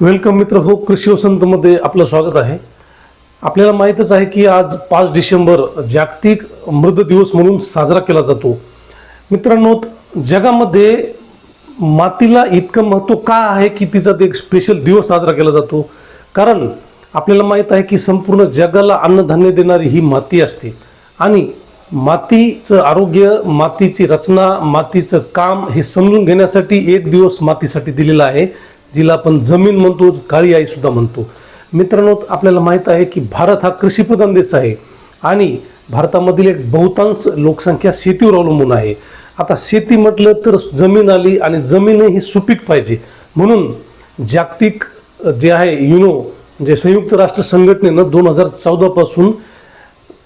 Welcome मित्र हो कृषी वसंतमध्ये आपलं स्वागत आहे. आपल्याला माहीतच आहे की आज पाच डिसेंबर जागतिक मृद दिवस म्हणून साजरा केला जातो. मित्रांनो जगामध्ये मातीला इतकं महत्त्व का आहे की तिचा एक स्पेशल दिवस साजरा केला जातो? कारण आपल्याला माहीत आहे की संपूर्ण जगाला अन्नधान्य देणारी ही माती असते. आणि मातीचं आरोग्य मातीची रचना मातीचं काम हे समजून घेण्यासाठी एक दिवस मातीसाठी दिलेला आहे. जिला आपण जमीन म्हणतो काळी आई सुद्धा म्हणतो. मित्रांनो आपल्याला माहीत आहे की भारत हा कृषीप्रधान देश आहे आणि भारतामधील एक बहुतांश लोकसंख्या शेतीवर अवलंबून आहे. आता शेती म्हटलं तर जमीन आली आणि जमीन ही सुपीक पाहिजे. म्हणून जागतिक जे आहे युनो म्हणजे संयुक्त राष्ट्र संघटनेनं दोन हजार चौदापासून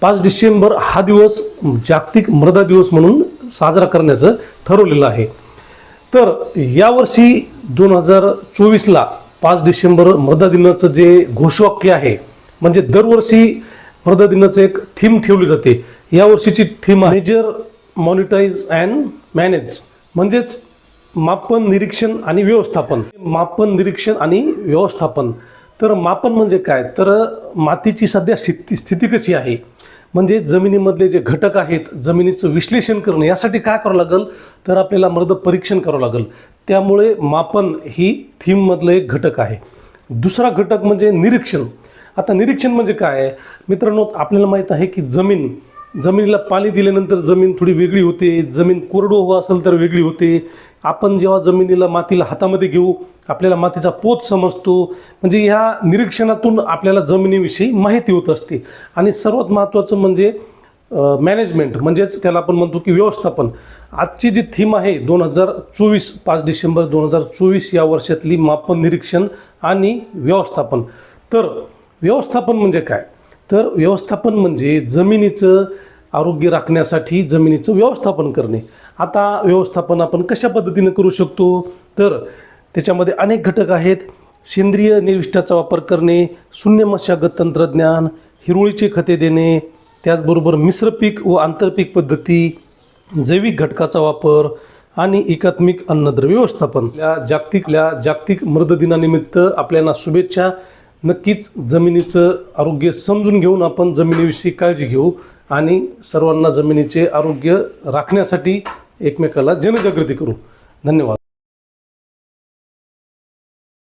पाच डिसेंबर हा दिवस जागतिक मृदा दिवस म्हणून साजरा करण्याचं ठरवलेलं आहे. तर यावर्षी दोन हजार चोवीसला पाच डिसेंबर मृदा दिनाचं जे घोषवाक्य आहे म्हणजे दरवर्षी मृदा दिनाचं एक थीम ठेवली जाते. यावर्षीची थीम आहे मेजर मॉनिटाईज अँड मॅनेज म्हणजेच मापन निरीक्षण आणि व्यवस्थापन. मापन निरीक्षण आणि व्यवस्थापन. तर मापन म्हणजे काय? तर मातीची सध्या स्थिती स्थिती कशी आहे? म्हणजे जमिनीमधले जे घटक आहेत जमिनीचं विश्लेषण करणं यासाठी काय करावं लागेल? तर आपल्याला मृद परीक्षण करावं लागेल. त्यामुळे मापन ही थीममधलं एक घटक आहे. दुसरा घटक म्हणजे निरीक्षण. आता निरीक्षण म्हणजे काय? आहे मित्रांनो आपल्याला माहीत आहे की जमीन जमिनीला पाणी दिल्यानंतर जमीन थोडी वेगळी होते जमीन कोरडो असेल तर वेगळी होते. आपण जेव्हा जमिनीला मातीला हातामध्ये घेऊ आपल्याला मातीचा पोत समजतो. म्हणजे ह्या निरीक्षणातून आपल्याला जमिनीविषयी माहिती होत असते. आणि सर्वात महत्त्वाचं म्हणजे मॅनेजमेंट म्हणजेच त्याला आपण म्हणतो की व्यवस्थापन. आजची जी थीम आहे दोन हजार चोवीस पाच डिसेंबर दोन हजार चोवीस या वर्षातली मापन निरीक्षण आणि व्यवस्थापन. तर व्यवस्थापन म्हणजे काय? तर व्यवस्थापन म्हणजे जमिनीचं आरोग्य राखण्यासाठी जमिनीचं व्यवस्थापन करणे. आता व्यवस्थापन आपण कशा पद्धतीने करू शकतो? तर त्याच्यामध्ये अनेक घटक आहेत. सेंद्रिय निविष्ठाचा वापर करणे शून्य मशागत तंत्रज्ञान हिरवळीचे खते देणे त्याचबरोबर मिश्र पीक व आंतरपीक पद्धती जैविक घटकाचा वापर आणि एकात्मिक अन्नद्रव्य व्यवस्थापन. या जागतिकल्या जागतिक मृद दिनानिमित्त आपल्याला शुभेच्छा. नक्कीच जमिनीचं आरोग्य समजून घेऊन आपण जमिनीविषयी काळजी घेऊ आणि सर्वांना जमिनीचे आरोग्य राखण्यासाठी एकमेकाला जनजागृती करू. धन्यवाद.